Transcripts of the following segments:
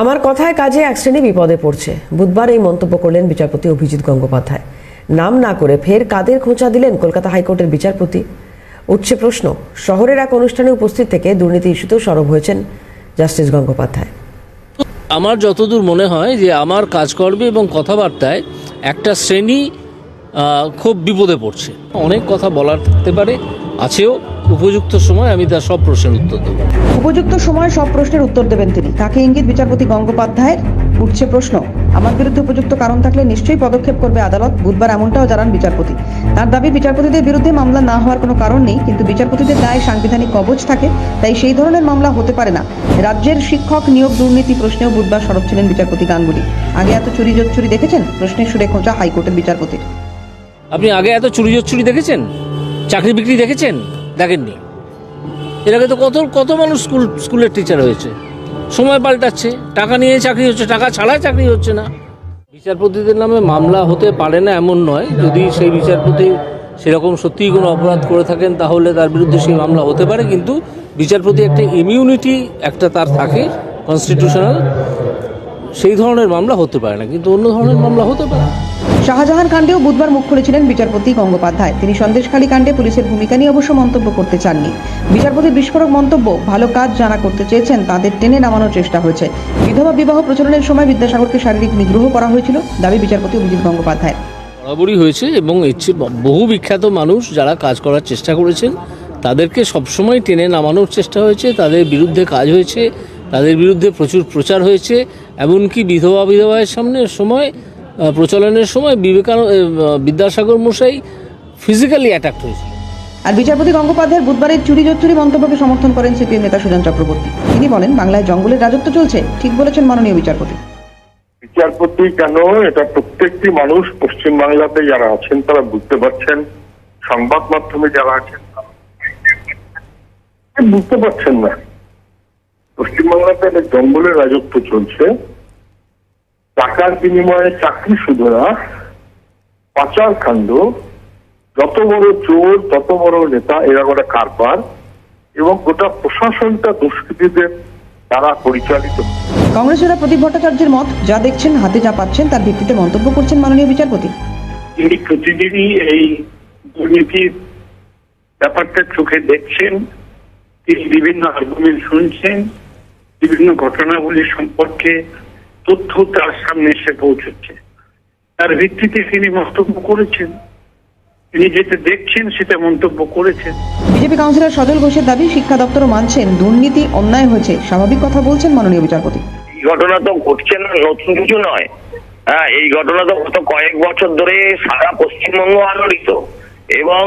আমার কথায় কাজে এক শ্রেণি বিপদে পড়ছে। বুধবার এই মন্তব্য করলেন বিচারপতি অভিজিৎ গঙ্গোপাধ্যায়। নাম না করে ফের কাদের খোঁচা দিলেন কলকাতা হাইকোর্টের বিচারপতি? উঠছে প্রশ্ন, শহরের এক অনুষ্ঠানে উপস্থিত থেকে দুর্নীতি ইস্যুতেও সরব হয়েছেন জাস্টিস গঙ্গোপাধ্যায়। আমার যতদূর মনে হয় যে আমার কাজকর্মে এবং কথাবার্তায় একটা শ্রেণি খুব বিপদে পড়ছে। অনেক কথা বলার থাকতে পারে, আছেও উপযুক্ত সময় আমি তার সব প্রশ্নের উত্তর দেবো। উপযুক্ত সময় সব প্রশ্নের উত্তর দেবেন তিনি। তাকে ইঙ্গিত বিচারপতি গঙ্গোপাধ্যায়ের উঠছে প্রশ্ন। আমার বিরুদ্ধে উপযুক্ত কারণ থাকলে নিশ্চয়ই পদক্ষেপ করবে আদালত। বুধবার এমনটাও জানান বিচারপতি। তার দাবি বিচারপতিদের বিরুদ্ধে মামলা না হওয়ার কোনো কারণ নেই কিন্তু বিচারপতিদের দায় সাংবিধানিক কবচ থাকে তাই সেই ধরনের মামলা হতে পারে না। রাজ্যের শিক্ষক নিয়োগ দুর্নীতি প্রশ্নেও বুধবার সরব ছিলেন বিচারপতি গাঙ্গুলি। আগে এত চুরি চুরি দেখেছেন? প্রশ্নের সুরে খোঁজা হাইকোর্টের বিচারপতির। আপনি আগে এত চুরি চুরি দেখেছেন? চাকরি বিক্রি দেখেছেন? দেখেননি। এর আগে তো কত কত মানুষ স্কুল স্কুলের টিচার হয়েছে। সময় পাল্টাচ্ছে, টাকা নিয়ে চাকরি হচ্ছে, টাকা ছাড়া চাকরি হচ্ছে না। বিচারপতিদের নামে মামলা হতে পারে না এমন নয়। যদি সেই বিচারপতি সেরকম সত্যিই কোনো অপরাধ করে থাকেন, তাহলে তার বিরুদ্ধে সেই মামলা হতে পারে। কিন্তু বিচারপতি একটা ইমিউনিটি একটা তার থাকে কনস্টিটিউশনাল সেই ধরনের মামলা হতে পারে না কিন্তু অন্য ধরনের মামলা হতে পারে। শাহজাহান কাণ্ডেও বুধবার মুখ খুলেছিলেন বিচারপতি গঙ্গোপাধ্যায়। তিনি সন্দেশখালী কাণ্ডে পুলিশের ভূমিকা নিয়ে অবশ্য মন্তব্য করতে চাননি। বিচারপতির বিস্ফোরক মন্তব্য ভালো কাজ যারা করতে চেয়েছেন তাদের টেনে নামানোর চেষ্টা হয়েছে। বিধবা বিবাহ প্রচলনের সময় বিদ্যাসাগরকে শারীরিক নিগ্রহ করা হয়েছিল দাবি বিচারপতি অভিজিৎ গঙ্গোপাধ্যায় বরাবরই হয়েছে এবং বহু বিখ্যাত মানুষ যারা কাজ করার চেষ্টা করেছেন তাদেরকে সবসময় টেনে নামানোর চেষ্টা হয়েছে তাদের বিরুদ্ধে কাজ হয়েছে তাদের বিরুদ্ধে প্রচুর প্রচার হয়েছে এমনকি বিধবা বিধবায়ের সামনে সময় আহ, প্রচলনের সময় বিবেকানন্দ বিদ্যাসাগর মশাই ফিজিক্যালি অ্যাটাক হয়েছিল আর বিচারপতি গঙ্গোপাধ্যায়ের বুধবারের চুরি জোচ্চুরি মন্তব্যকে সমর্থন করেন সিপিএম নেতা সুজন চক্রবর্তী। তিনি বলেন বাংলায় জঙ্গলের রাজত্ব চলছে ঠিক বলেছেন মাননীয় বিচারপতি। বিচারপতি কেন? এটা প্রত্যেকটি মানুষ পশ্চিম বাংলাতে যারা আছেন তারা বুঝতে পারছেন। সংবাদ মাধ্যমে যারা আছেন বুঝতে পারছেন না। পশ্চিমবাংলাতে একটা জঙ্গলের রাজত্ব চলছে। টাকার বিনিময়ে চাকরি শুধু না পাচার কাণ্ড যত বড় চোর তত বড় নেতা এরা গোটা কারবার এবং গোটা প্রশাসনটা দুষ্কৃতীদের দ্বারা পরিচালিত। কংগ্রেসেরা প্রদীপ ভট্টাচার্যের মত যা দেখছেন হাতে যা পাচ্ছেন তার ভিত্তিতে মন্তব্য করছেন মাননীয় বিচারপতি। তিনি প্রতিদিনই এই দুর্নীতির ব্যাপারটা চোখে দেখছেন। তিনি বিভিন্ন আর্গুমেন্ট শুনছেন বিভিন্ন ঘটনাগুলি সম্পর্কে তথ্য তার সামনে এসে পৌঁছচ্ছে। তার ভিত্তিতে তিনি মন্তব্য করেছেন। তিনি যেটা দেখছেন সেটা মন্তব্য করেছেন। বিজেপি কাউন্সিলর সজল ঘোষের দাবি শিক্ষা দপ্তরও মানছেন দুর্নীতি অন্যায় হয়েছে। স্বাভাবিক কথা বলছেন মাননীয় বিচারপতি। এই ঘটনা তো ঘটছে না নতুন কিছু নয়। হ্যাঁ এই ঘটনা তো গত কয়েক বছর ধরে সারা পশ্চিমবঙ্গ আলোড়িত। এবং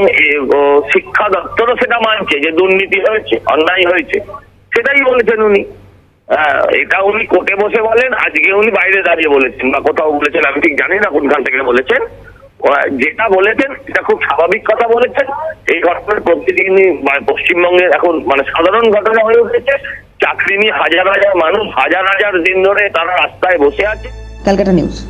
শিক্ষা দপ্তরও সেটা মানছে যে দুর্নীতি হয়েছে অন্যায় হয়েছে। সেটাই বলেছেন উনি। হ্যাঁ এটা উনি কোর্টে বসে বলেন, আজকে উনি বাইরে দাঁড়িয়ে বলেছেন, বা কোথাও বলেছেন, আমি ঠিক জানি না কোনখান থেকে বলেছেন। যেটা বলেছেন, এটা খুব স্বাভাবিক কথা বলেছেন। এই ঘটনার প্রতিদিনই পশ্চিমবঙ্গে পশ্চিমবঙ্গের এখন মানে সাধারণ ঘটনা হয়ে উঠেছে। চাকরি নিয়ে হাজার হাজার মানুষ, হাজার হাজার দিন ধরে তারা রাস্তায় বসে আছে। ক্যালকাটা নিউজ।